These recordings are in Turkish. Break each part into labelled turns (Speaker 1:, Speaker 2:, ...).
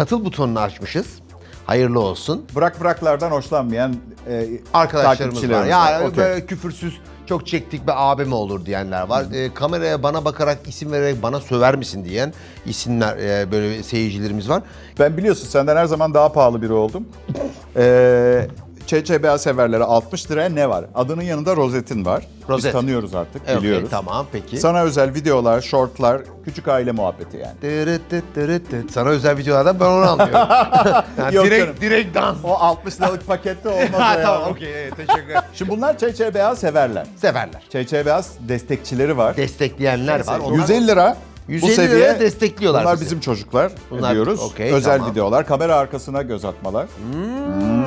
Speaker 1: katıl butonunu açmışız. Hayırlı olsun.
Speaker 2: Bırak bıraklardan hoşlanmayan e,
Speaker 1: Arkadaşlarımız var. Yani
Speaker 2: Okey.
Speaker 1: böyle küfürsüz çok çektik be abi mi olur diyenler var. E, kameraya bana bakarak isim vererek bana söver misin diyen isimler e, böyle seyircilerimiz var.
Speaker 2: Ben biliyorsun senden her zaman daha pahalı biri oldum. Ee, ÇÇBA severlere 60 liraya ne var? Adının yanında rozetin var.
Speaker 1: Rozet.
Speaker 2: Biz tanıyoruz artık,
Speaker 1: okey,
Speaker 2: biliyoruz.
Speaker 1: tamam peki.
Speaker 2: Sana özel videolar, shortlar, küçük aile muhabbeti yani.
Speaker 1: Dırıt dırıt. Sana özel videolardan ben onu anlıyorum. yani
Speaker 2: Yok
Speaker 1: direkt,
Speaker 2: canım.
Speaker 1: direkt dans.
Speaker 2: O 60 liralık pakette olmaz o ya.
Speaker 1: tamam okey evet, teşekkür ederim.
Speaker 2: Şimdi bunlar ÇÇBA severler.
Speaker 1: Severler.
Speaker 2: ÇÇBA destekçileri var.
Speaker 1: Destekleyenler var. Onlar-
Speaker 2: 150 lira
Speaker 1: 150
Speaker 2: bu seviye
Speaker 1: liraya destekliyorlar
Speaker 2: Bunlar
Speaker 1: bizi.
Speaker 2: bizim çocuklar
Speaker 1: Bunlar-
Speaker 2: diyoruz.
Speaker 1: okey,
Speaker 2: Özel
Speaker 1: tamam.
Speaker 2: videolar, kamera arkasına göz atmalar. Hmm.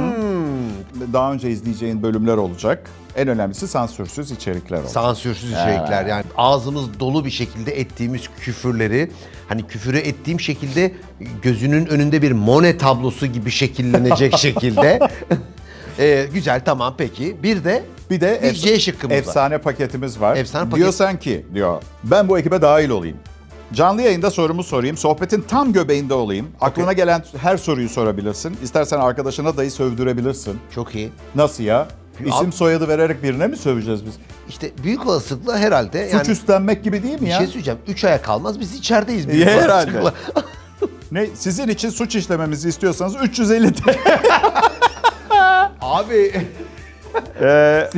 Speaker 2: Daha önce izleyeceğin bölümler olacak. En önemlisi sansürsüz içerikler olacak.
Speaker 1: Sansürsüz içerikler yani ağzımız dolu bir şekilde ettiğimiz küfürleri hani küfürü ettiğim şekilde gözünün önünde bir Monet tablosu gibi şekillenecek şekilde. Ee, güzel tamam peki. Bir de
Speaker 2: Bir de
Speaker 1: bir C şıkkımız var.
Speaker 2: efsane paketimiz var.
Speaker 1: Efsane paket.
Speaker 2: Diyorsan ki diyor ben bu ekibe dahil olayım. Canlı yayında sorumu sorayım. Sohbetin tam göbeğinde olayım. Aklına gelen her soruyu sorabilirsin. İstersen arkadaşına dahi sövdürebilirsin.
Speaker 1: Çok iyi.
Speaker 2: Nasıl ya? İsim soyadı vererek birine mi söveceğiz biz?
Speaker 1: İşte büyük olasılıkla herhalde yani
Speaker 2: Suç üstlenmek gibi değil mi
Speaker 1: bir
Speaker 2: ya?
Speaker 1: şey söyleyeceğim. 3 aya kalmaz biz içerideyiz. büyük
Speaker 2: Ya, herhalde.
Speaker 1: olasılıkla.
Speaker 2: Ne sizin için suç işlememizi istiyorsanız 350 TL.
Speaker 1: Abi
Speaker 2: Ee,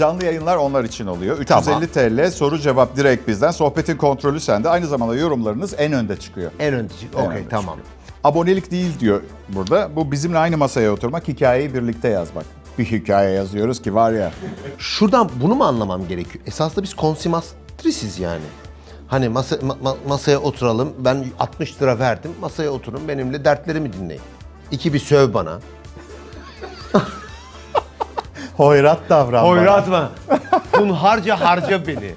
Speaker 2: Canlı yayınlar onlar için oluyor. 350 TL soru cevap direkt bizden. Sohbetin kontrolü sende. Aynı zamanda yorumlarınız en önde çıkıyor.
Speaker 1: en önce.
Speaker 2: En
Speaker 1: Okey
Speaker 2: önde
Speaker 1: tamam.
Speaker 2: Abonelik değil diyor burada. Bu bizimle aynı masaya oturmak, hikayeyi birlikte yazmak. Bir hikaye yazıyoruz ki var ya.
Speaker 1: Şuradan bunu mu anlamam gerekiyor? Esasında biz konsimastrisiz yani. Hani masa, ma- ma- masaya oturalım, ben 60 lira verdim, masaya oturun benimle dertlerimi dinleyin. İki bir söv bana.
Speaker 2: Hoyrat davran
Speaker 1: mı? Hunharca harca beni.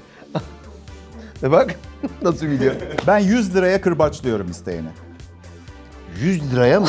Speaker 1: e bak nasıl biliyor?
Speaker 2: Ben 100 liraya kırbaçlıyorum isteğini.
Speaker 1: 100 liraya mı?